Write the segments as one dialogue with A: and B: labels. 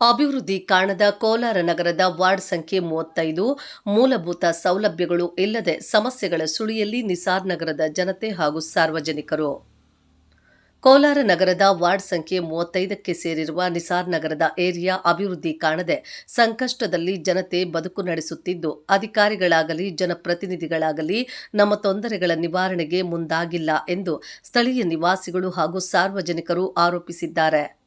A: ಅಭಿವೃದ್ಧಿ ಕಾಣದ ಕೋಲಾರ ನಗರದ ವಾರ್ಡ್ ಸಂಖ್ಯೆ ಮೂವತ್ತೈದು. ಮೂಲಭೂತ ಸೌಲಭ್ಯಗಳು ಇಲ್ಲದೆ ಸಮಸ್ಯೆಗಳ ಸುಳಿಯಲ್ಲಿ ನಿಸಾರ್ ನಗರದ ಜನತೆ ಹಾಗೂ ಸಾರ್ವಜನಿಕರು. ಕೋಲಾರ ನಗರದ ವಾರ್ಡ್ ಸಂಖ್ಯೆ ಮೂವತ್ತೈದಕ್ಕೆ ಸೇರಿರುವ ನಿಸಾರ್ ನಗರದ ಏರಿಯಾ ಅಭಿವೃದ್ಧಿ ಕಾಣದೆ ಸಂಕಷ್ಟದಲ್ಲಿ ಜನತೆ ಬದುಕು ನಡೆಸುತ್ತಿದ್ದು, ಅಧಿಕಾರಿಗಳಾಗಲಿ, ಜನಪ್ರತಿನಿಧಿಗಳಾಗಲಿ ನಮ್ಮ ತೊಂದರೆಗಳ ನಿವಾರಣೆಗೆ ಮುಂದಾಗಿಲ್ಲ ಎಂದು ಸ್ಥಳೀಯ ನಿವಾಸಿಗಳು ಹಾಗೂ ಸಾರ್ವಜನಿಕರು ಆರೋಪಿಸಿದ್ದಾರೆ.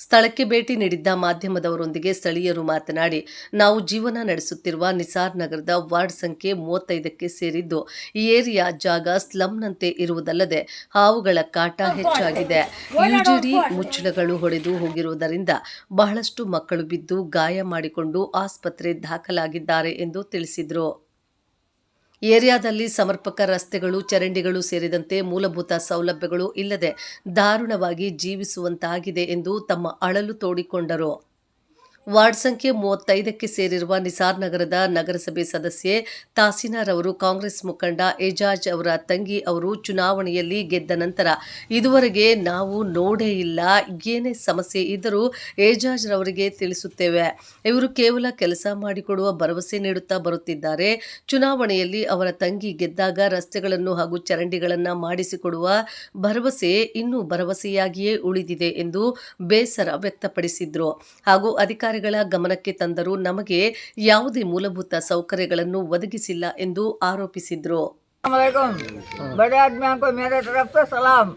A: ಸ್ಥಳಕ್ಕೆ ಭೇಟಿ ನೀಡಿದ್ದ ಮಾಧ್ಯಮದವರೊಂದಿಗೆ ಸ್ಥಳೀಯರು ಮಾತನಾಡಿ ನಾವು ಜೀವನ ನಡೆಸುತ್ತಿರುವ ನಿಸಾರ್ ನಗರದ ವಾರ್ಡ್ ಸಂಖ್ಯೆ ಮೂವತ್ತೈದಕ್ಕೆ ಸೇರಿದ್ದು ಈ ಏರಿಯಾ ಜಾಗ ಸ್ಲಂನಂತೆ ಇರುವುದಲ್ಲದೆ ಹಾವುಗಳ ಕಾಟ ಹೆಚ್ಚಾಗಿದೆ. ಯುಜಿಡಿ ಮುಚ್ಚಳಗಳು ಹೊಡೆದು ಹೋಗಿರುವುದರಿಂದ ಬಹಳಷ್ಟು ಮಕ್ಕಳು ಬಿದ್ದು ಗಾಯ ಮಾಡಿಕೊಂಡು ಆಸ್ಪತ್ರೆ ದಾಖಲಾಗಿದ್ದಾರೆ ಎಂದು ತಿಳಿಸಿದರು. ಏರಿಯಾದಲ್ಲಿ ಸಮರ್ಪಕ ರಸ್ತೆಗಳು ಚರಂಡಿಗಳು ಸೇರಿದಂತೆ ಮೂಲಭೂತ ಸೌಲಭ್ಯಗಳು ಇಲ್ಲದೆ ದಾರುಣವಾಗಿ ಜೀವಿಸುವಂತಾಗಿದೆ ಎಂದು ತಮ್ಮ ಅಳಲು ತೋಡಿಕೊಂಡರು. ವಾರ್ಡ್ ಸಂಖ್ಯೆ ಮೂವತ್ತೈದಕ್ಕೆ ಸೇರಿರುವ ನಿಸಾರ್ ನಗರದ ನಗರಸಭೆ ಸದಸ್ಯೆ ತಾಸಿನಾರ್ ಅವರು ಕಾಂಗ್ರೆಸ್ ಮುಖಂಡ ಏಜಾಜ್ ಅವರ ತಂಗಿ ಅವರು ಚುನಾವಣೆಯಲ್ಲಿ ಗೆದ್ದ ನಂತರ ಇದುವರೆಗೆ ನಾವು ನೋಡೇ ಇಲ್ಲ, ಏನೇ ಸಮಸ್ಯೆ ಇದ್ದರೂ ಏಜಾಜ್ ರವರಿಗೆ ತಿಳಿಸುತ್ತೇವೆ. ಇವರು ಕೇವಲ ಕೆಲಸ ಮಾಡಿಕೊಡುವ ಭರವಸೆ ನೀಡುತ್ತಾ ಬರುತ್ತಿದ್ದಾರೆ. ಚುನಾವಣೆಯಲ್ಲಿ ಅವರ ತಂಗಿ ಗೆದ್ದಾಗ ರಸ್ತೆಗಳನ್ನು ಹಾಗೂ ಚರಂಡಿಗಳನ್ನು ಮಾಡಿಸಿಕೊಡುವ ಭರವಸೆ ಇನ್ನೂ ಭರವಸೆಯಾಗಿಯೇ ಉಳಿದಿದೆ ಎಂದು ಬೇಸರ ವ್ಯಕ್ತಪಡಿಸಿದ್ರು. ಹಾಗೂ ಅಧಿಕಾರಿಗಳ ಗಮನಕ್ಕೆ ತಂದರೂ ನಮಗೆ ಯಾವುದೇ ಮೂಲಭೂತ ಸೌಕರ್ಯಗಳನ್ನು ಒದಗಿಸಿಲ್ಲ ಎಂದು ಆರೋಪಿಸಿದ್ರು
B: वालेकुम बड़े आदमियों को मेरे तरफ से सलाम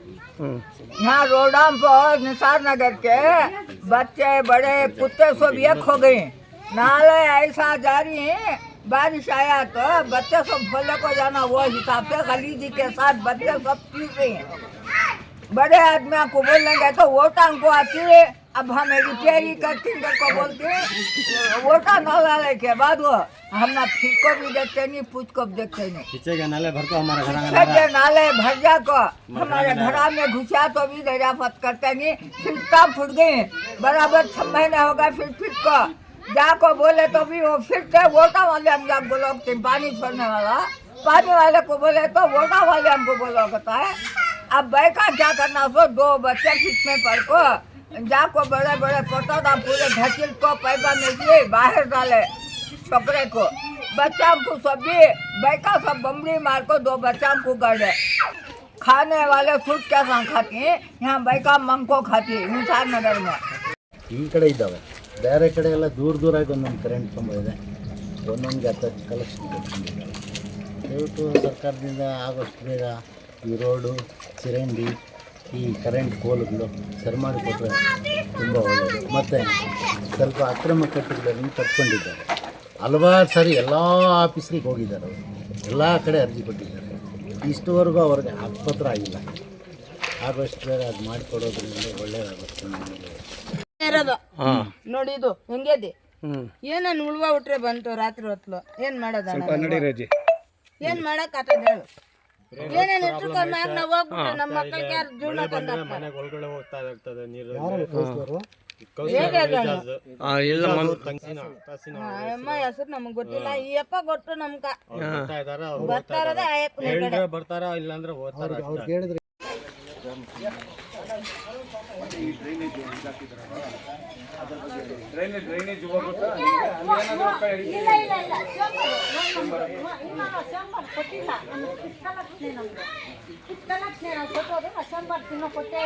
B: यहाँ रोडाम पर निसार नगर के बच्चे बड़े कुत्ते सब एक हो गए नाले ऐसा जारी है बारिश आया तो बच्चे सब भोले को जाना वो हिसाब से गलीजी के साथ बच्चे सब पी रहे हैं बड़े आदमियों को बोलेंगे तो वोटां को आती है अब हम रिपेयरी करती हैं को बोलते हैं वोटा न लाने के बाद वो हम ना फिर को भी देखते नहीं पूछ को भी देखते नहीं।
C: खींचेगा नाले भर को हमारा घर का
B: छठे नाले भरजा को हमारे घरा में घुसा तो भी दरियाफत करते नहीं फिर तब फुट गई बराबर छह महीने हो गए फिर फिर को जाको बोले तो भी वो फिर से वोटा वाले हम जाको बोलोगे पानी छोड़ने वाला। पानी वाले को बोले तो वोटा वाले हमको बोलोगता है। अब बैठा क्या करना सो दो बच्चे किसमें पड़ को जाको बड़े बड़े पोता पूरे घसीट को पैसा में दिए बाहर डाले छोकरे को बच्चा को सभी बैका सब बमड़ी मार को दो बच्चा को गड़े खाने वाले फ्रूट क्या सा खाती हैं यहाँ बैका मंग को खाती है निसार नगर में
C: ಈ ಕಡೆ ಇದ್ದಾವೆ ಬೇರೆ ಕಡೆ ಎಲ್ಲ ದೂರ ದೂರಾಗಿ ಒಂದೊಂದು ಕರೆಂಟ್ ಕಂಬ ಇದೆ ಒಂದೊಂದು ಹತ್ತ ಕಲೆಕ್ಷನ್ ಕೊಡ್ಕೊಂಡಿದ್ದಾರೆ ದಯವಿಟ್ಟು ಸರ್ಕಾರದಿಂದ ಆಗೋಷ್ಟು ಬೇಗ ಈ ರೋಡು ಚರಂಡಿ ಈ ಕರೆಂಟ್ ಕೋಲುಗಳು ಸರಿ ಮಾಡಿಕೊಟ್ರೆ ತುಂಬ ಒಳ್ಳೆಯದು ಮತ್ತು ಸ್ವಲ್ಪ ಅಕ್ರಮ ಕಟ್ಟುಗಳನ್ನು ಕಟ್ಕೊಂಡಿದ್ದಾರೆ. ಹಲವಾರು ಸಾರಿ ಎಲ್ಲ ಆಫೀಸ್ರಿಗೆ ಹೋಗಿದ್ದಾರೆ ಅವರು. ಎಲ್ಲ ಕಡೆ ಅರ್ಜಿ ಕೊಟ್ಟಿದ್ದಾರೆ. ಇಷ್ಟುವರೆಗೂ ಅವ್ರಿಗೆ ಆಸ್ಪತ್ರ ಆಗಿಲ್ಲ. ಆದಷ್ಟು ಬೇರೆ ಅದು ಮಾಡಿಕೊಡೋದ್ರಿಂದ ಒಳ್ಳೆಯದಾಗುತ್ತೆ
D: ನೋಡಿ ಇದು ಹೆಂಗಿದೆ ಏನನ್ ಉಳ್ವ ಉಟ್ರೆ ಬಂತು ರಾತ್ರಿ ಹೊತ್ಲು ಏನ್ ಮಾಡೋದ ಏನ್ ಮಾಡಕ್ ಆತದ ಹೇಳು. ಏನೇನ್ ಇಟ್ಕೊಂಡ್ ನಾವು ನಮ್ಮ ಮಕ್ಕಳಿಗೆ ಯಾರು ಜೀವನ ತಂದ
E: ಒಳಗಡೆ ಹೋಗ್ತಾ ಇರ್ತದೆ ನೀರು
D: ಅಮ್ಮ ಹೆಸರು ನಮಗೆ ಗೊತ್ತಿಲ್ಲ ಈ ಅಪ್ಪ ಗೊತ್ತು ನಮ್ಗ
E: ಬರ್ತಾ ಇದಾರ ಅವ್ರು
D: ಬರ್ತಾ ಇರೋದೇ ಆ ಅಪ್ಪನ ಕಡೆ
E: ಹೇಳಿದ್ರೆ ಬರ್ತಾರ ಇಲ್ಲಾಂದ್ರೆ ಓದ್ತಾರ ಅಷ್ಟೇ.